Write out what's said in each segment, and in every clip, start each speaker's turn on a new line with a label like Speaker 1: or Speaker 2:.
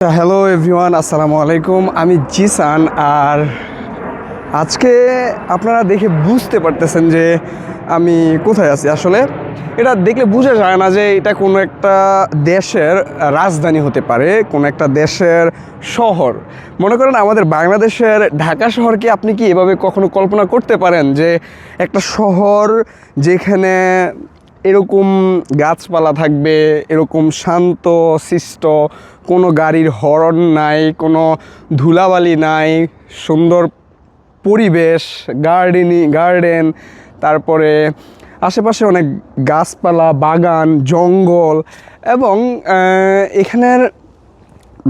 Speaker 1: Hello everyone আসসালামু আলাইকুম আমি জিসান আর আজকে আপনারা দেখে বুঝতে পারতেছেন যে আমি কোথায় আছি। আসলে এটা দেখলে বোঝা যায় না যে এটা কোনো একটা দেশের রাজধানী হতে পারে, কোনো একটা দেশের শহর। মনে করেন আমাদের বাংলাদেশের ঢাকা শহরকে আপনি কি এভাবে কখনো কল্পনা করতে পারেন যে একটা শহর যেখানে এরকম গাছপালা থাকবে, এরকম শান্ত শিষ্ট কোনো গাড়ির হর্ন নাই, কোনো ধুলাবালি নাই, সুন্দর পরিবেশ, গার্ডেনি, গার্ডেন, তারপরে আশেপাশে অনেক গাছপালা, বাগান, জঙ্গল এবং এখানের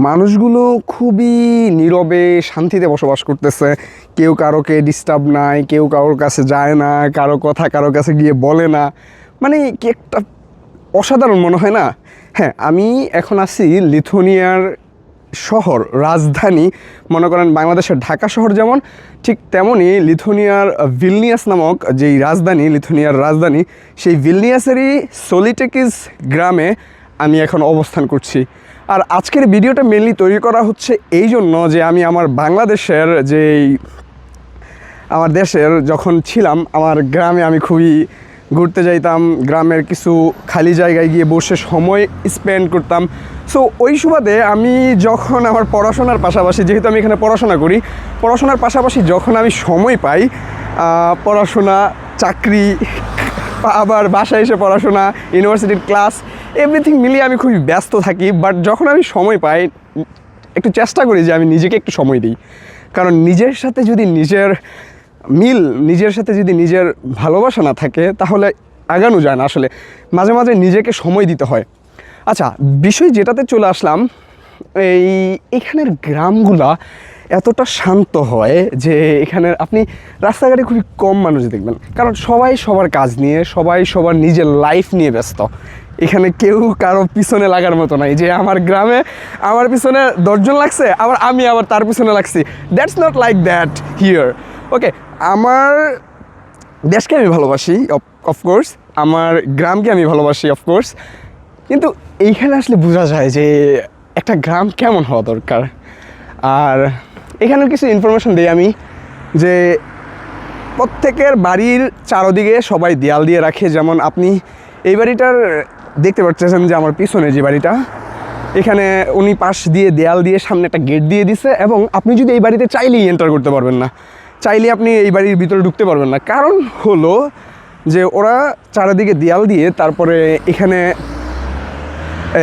Speaker 1: মানুষগুলো খুবই নীরবে, শান্তিতে বসবাস করতেছে। কেউ কারোকে ডিস্টার্ব নাই, কেউ কারোর কাছে যায় না, কারও কথা কারও কাছে গিয়ে বলে না। মানে কি একটা অসাধারণ মনে হয় না? হ্যাঁ আমি এখন আছি লিথুনিয়ার শহর, রাজধানী। মনে করেন বাংলাদেশের ঢাকা শহর যেমন, ঠিক তেমনই লিথুনিয়ার ভিলনিয়াস নামক যেই রাজধানী লিথুনিয়ার রাজধানী, সেই ভিলনিয়াসেরই সোলিটেকিস গ্রামে আমি এখন অবস্থান করছি। আর আজকের ভিডিওটা মেনলি তৈরি করা হচ্ছে এই জন্য যে আমি আমার বাংলাদেশের যেই, আমার দেশের যখন ছিলাম, আমার গ্রামে আমি খুবই ঘুরতে যাইতাম, গ্রামের কিছু খালি জায়গায় গিয়ে বসে সময় স্পেন্ড করতাম। সো ওই সুবাদে আমি যখন আমার পড়াশোনার পাশাপাশি, যেহেতু আমি এখানে পড়াশোনা করি, পড়াশোনার পাশাপাশি যখন আমি সময় পাই পড়াশোনা, চাকরি, আবার বাসায় এসে পড়াশোনা ইউনিভার্সিটির ক্লাস এভরিথিং মিলিয়ে আমি খুবই ব্যস্ত থাকি। বাট যখন আমি সময় পাই, একটু চেষ্টা করি যে আমি নিজেকে একটু সময় দিই। কারণ নিজের সাথে যদি নিজের মিল নিজের সাথে যদি নিজের ভালোবাসা না থাকে, তাহলে আগানো যায় না আসলে। মাঝে মাঝে নিজেকে সময় দিতে হয়। আচ্ছা বিষয় যেটাতে চলে আসলাম, এই এখানের গ্রামগুলা এতটা শান্ত হয় যে এখানে আপনি রাস্তাঘাটে খুবই কম মানুষ দেখবেন। কারণ সবাই সবার কাজ নিয়ে, সবাই সবার নিজের লাইফ নিয়ে ব্যস্ত। এখানে কেউ কারও পিছনে লাগার মতো নাই যে আমার গ্রামে আমার পিছনে দশজন লাগছে, আবার আমি আবার তার পিছনে লাগছি। That's not like that here okay আমার দেশকে আমি ভালোবাসি অফকোর্স আমার গ্রামকে আমি ভালোবাসি অফকোর্স কিন্তু এইখানে আসলে বোঝা যায় যে একটা গ্রাম কেমন হওয়া দরকার। আর এখানের কিছু ইনফরমেশন দিই আমি, যে প্রত্যেকের বাড়ির চারদিকে সবাই দেয়াল দিয়ে রাখে। যেমন আপনি এই বাড়িটার দেখতে পাচ্ছেন যে আমার পিছনে যে বাড়িটা, এখানে উনি পাশ দিয়ে দেয়াল দিয়ে সামনে একটা গেট দিয়ে দিছে এবং আপনি যদি এই বাড়িতে চাইলেই এন্টার করতে পারবেন না। চাইলে আপনি এই বাড়ির ভিতরে ঢুকতে পারবেন না। কারণ হলো যে ওরা চারিদিকে দেয়াল দিয়ে তারপরে এখানে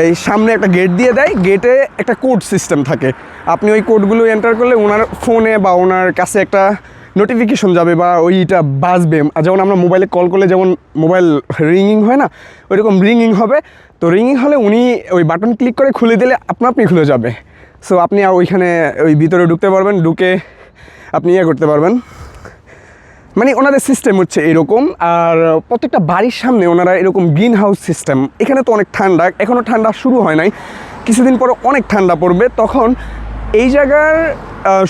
Speaker 1: এই সামনে একটা গেট দিয়ে দেয়। গেটে একটা কোড সিস্টেম থাকে। আপনি ওই কোডগুলো এন্টার করলে ওনার ফোনে বা ওনার কাছে একটা নোটিফিকেশন যাবে বা ওইটা বাজবে। যেমন আমরা মোবাইলে কল করলে যেমন মোবাইল রিংইং হয় না, ওইরকম রিংইং হবে। তো রিংইং হলে উনি ওই বাটন ক্লিক করে খুলে দিলে আপনা আপনি খুলে যাবে। সো আপনি আর ওইখানে ওই ভিতরে ঢুকতে পারবেন। ঢুকে আপনি ইয়ে করতে পারবেন। মানে ওনাদের সিস্টেম হচ্ছে এরকম, আর প্রত্যেকটা বাড়ির সামনে ওনারা এরকম গ্রিন হাউস সিস্টেম এখানে তো অনেক ঠান্ডা এখনও ঠান্ডা শুরু হয় নাই। কিছুদিন পরে অনেক ঠান্ডা পড়বে। তখন এই জায়গার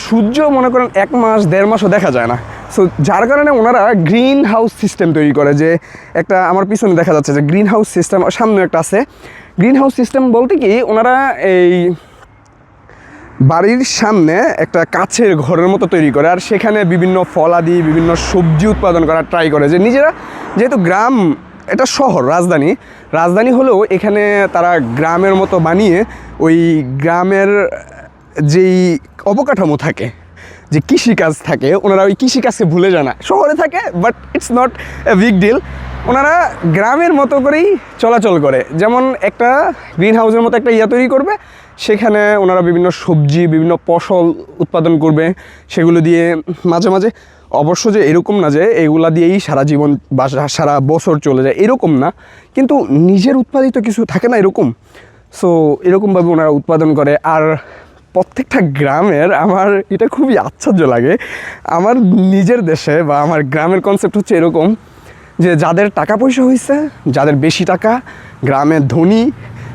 Speaker 1: সূর্য মনে করেন এক মাস, দেড় মাসও দেখা যায় না। সো যার কারণে ওনারা গ্রিন হাউস সিস্টেম তৈরি করে যে একটা, আমার পিছনে দেখা যাচ্ছে যে গ্রিন হাউস সিস্টেম সামনে একটা আছে। গ্রিন হাউস সিস্টেম বলতে কি, ওনারা এই বাড়ির সামনে একটা কাছের ঘরের মতো তৈরি করে, আর সেখানে বিভিন্ন ফলাদি বিভিন্ন সবজি উৎপাদন করার ট্রাই করে। যে নিজেরা, যেহেতু গ্রাম এটা শহর, রাজধানী রাজধানী হলেও এখানে তারা গ্রামের মতো বানিয়ে ওই গ্রামের যেই অবকাঠামো থাকে, যে কৃষিকাজ থাকে, ওনারা ওই কৃষিকাজকে ভুলে যায় না। শহরে থাকে but it's not a big deal ওনারা গ্রামের মতো করেই চলাচল করে। যেমন একটা গ্রিন হাউসের মতো একটা ইয়া তৈরি করবে সেখানে ওনারা বিভিন্ন সবজি, বিভিন্ন ফসল উৎপাদন করবে, সেগুলো দিয়ে মাঝে মাঝে, অবশ্য যে এরকম না যে এগুলা দিয়েই সারা জীবন বা সারা বছর চলে যায়, এরকম না। কিন্তু নিজের উৎপাদিত কিছু থাকে না এরকম। সো এরকমভাবে ওনারা উৎপাদন করে। আর প্রত্যেকটা গ্রামের আমার, এটা খুবই আশ্চর্য লাগে, আমার নিজের দেশে বা আমার গ্রামের কনসেপ্ট হচ্ছে এরকম যে যাদের টাকা পয়সা হয়েছে যাদের বেশি টাকা, গ্রামের ধনী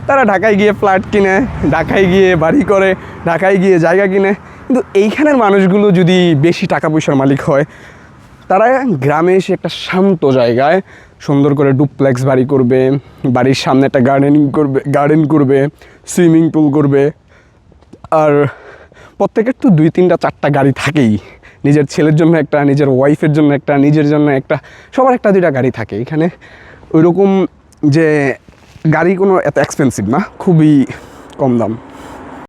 Speaker 1: তারা ঢাকায় গিয়ে ফ্ল্যাট কিনে, ঢাকায় গিয়ে বাড়ি করে, ঢাকায় গিয়ে জায়গা কিনে। কিন্তু এইখানের মানুষগুলো যদি বেশি টাকা পয়সার মালিক হয়, তারা গ্রামে এসে একটা শান্ত জায়গায় সুন্দর করে ডুপ্লেক্স বাড়ি করবে, বাড়ির সামনে একটা গার্ডেনিং করবে, গার্ডেন করবে, সুইমিং পুল করবে। আর প্রত্যেকের তো দুই তিনটা চারটা গাড়ি থাকেই। নিজের ছেলের জন্য একটা, নিজের ওয়াইফের জন্য একটা, নিজের জন্য একটা, সবার একটা দুইটা গাড়ি থাকে। এখানে ওই রকম যে গাড়ি কোনো এত এক্সপেন্সিভ না খুবই কম দাম।